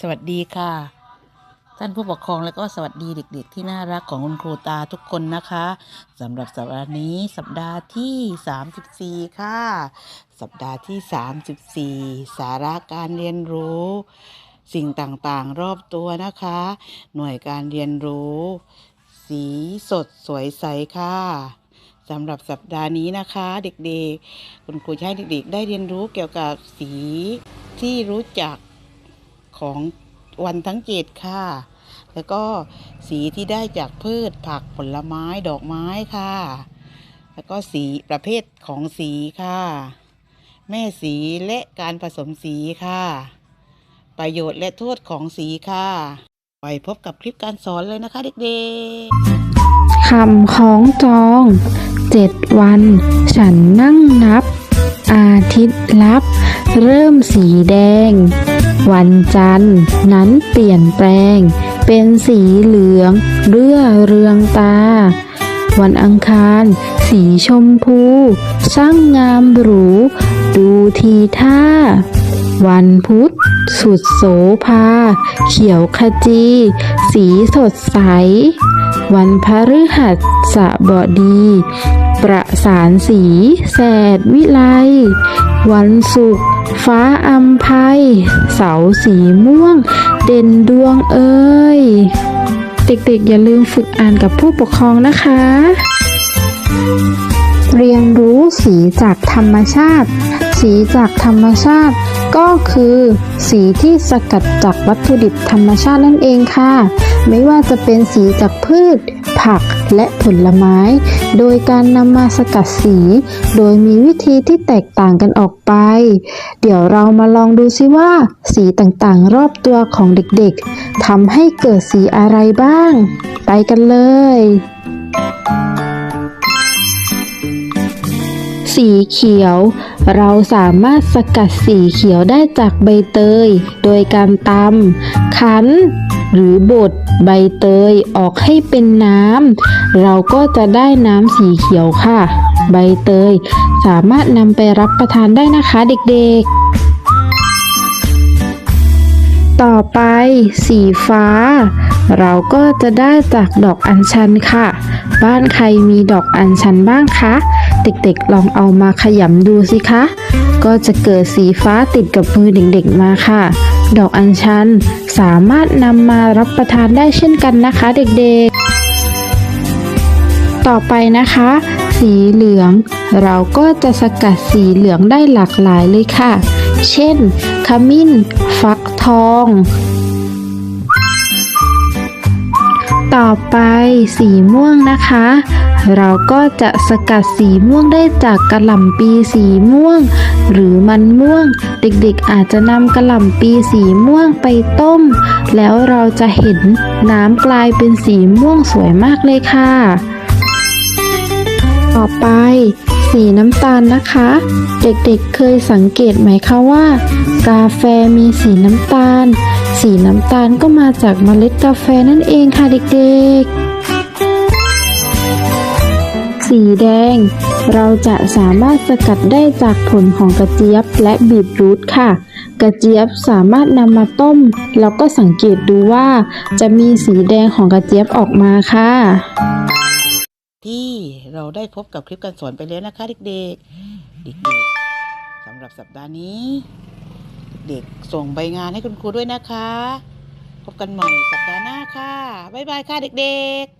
สวัสดีค่ะ ท่านผู้ปกครองแล้วก็สวัสดีเด็ก ๆ ที่น่ารักของคุณครูตาทุกคนนะคะสำหรับสัปดาห์นี้สัปดาห์ที่ 34 ค่ะ สัปดาห์ที่ 34 สาระการเรียนรู้ สิ่งต่างๆ รอบตัวนะคะ หน่วยการเรียนรู้ สีสดสวยใสค่ะสำหรับสัปดาห์นี้นะคะ เด็กๆ คุณครูจะให้เด็กๆ ได้เรียนรู้เกี่ยวกับสีที่รู้จัก ของวันทั้งเจ็ดค่ะ แล้วก็สีที่ได้จากพืชผักผลไม้ดอกไม้ค่ะ แล้วก็สีประเภทของสีค่ะ แม่สีและการผสมสีค่ะ ประโยชน์และโทษของสีค่ะไปพบกับคลิปการสอนเลยนะคะเด็กๆคำคล้องจองเจ็ดวัน ฉันนั่งนับ อาทิตย์ลับ เริ่มสีแดง วันจันทร์นั้นเปลี่ยนแปลง เป็นสีเหลือง เรื่อเรืองตา วันอังคาร สีชมพู ช่างงามหรู ดูทีท่า วันพุธ สุดโสภา เขียวขจี สีสดใส วันพฤหัสบดี ประสานสี แสดวิไล วันศุกร์ ฟ้าอัมภัย เสาสีม่วง เด่นดวงเอ้ย เด็กๆอย่าลืมฝึกอ่านกับผู้ปกครองนะคะ เรียนรู้สีจากธรรมชาติ สีจากธรรมชาติ ก็คือ สีที่สกัดจากวัตถุดิบธรรมชาตินั่นเองค่ะ ไม่ว่าจะเป็นสีจากพืช ผักและผลไม้ โดยการนำมาสกัดสี โดยมีวิธีที่แตกต่างกันออกไป เดี๋ยวเรามาลองดูซิว่า สีต่างๆ รอบตัวของเด็กๆทำให้เกิดสีอะไรบ้าง ไปกันเลย สีเขียว เราสามารถสกัดสีเขียวได้จากใบเตย โดยการตำคั้น หรือบดใบเตยออกให้เป็นน้ำเราก็จะได้น้ำสีเขียวค่ะ ใบเตย สามารถนำไปรับประทานได้นะคะเด็กๆ ต่อไปสีฟ้า เราก็จะได้จากดอกอัญชันค่ะ บ้านใครมีดอกอัญชันบ้างคะ เด็กๆลองเอามาขยำดูสิคะ ก็จะเกิดสีฟ้าติดกับมือเด็กๆมาค่ะ ดอกอัญชันสามารถนำมารับประทานได้เช่นกันนะคะเด็กๆ ต่อไปนะคะ สีเหลือง เราก็จะสกัดสีเหลืองได้หลากหลายเลยค่ะ เช่น ขมิ้น ฟักทอง ต่อไปสีม่วงนะคะ เราก็จะสกัดสีม่วงได้จากกระหล่ำปีสีม่วง หรือมันม่วง เด็กๆอาจจะนำกระหล่ำปีสีม่วงไปต้ม แล้วเราจะเห็นน้ำกลายเป็นสีม่วงสวยมากเลยค่ะ ต่อไป สีน้ำตาลนะคะ เด็กๆเคยสังเกตไหมคะว่า กาแฟมีสีน้ำตาล สีน้ำตาลก็มาจากเมล็ดกาแฟนั่นเองค่ะเด็กๆ สีแดง เราจะสามารถสกัดได้จากผลของกระเจี๊ยบและบีทรูทค่ะ กระเจี๊ยบสามารถนำมาต้ม แล้วก็สังเกตดูว่า จะมีสีแดงของกระเจี๊ยบออกมาค่ะ ที่เราได้พบกับคลิปการสอนไปแล้วนะคะ เด็กๆ เด็กๆสำหรับสัปดาห์นี้ เด็กส่งใบงานให้คุณครูด้วยนะคะ พบกันใหม่สัปดาห์หน้าค่ะ บ๊ายบายค่ะเด็กๆ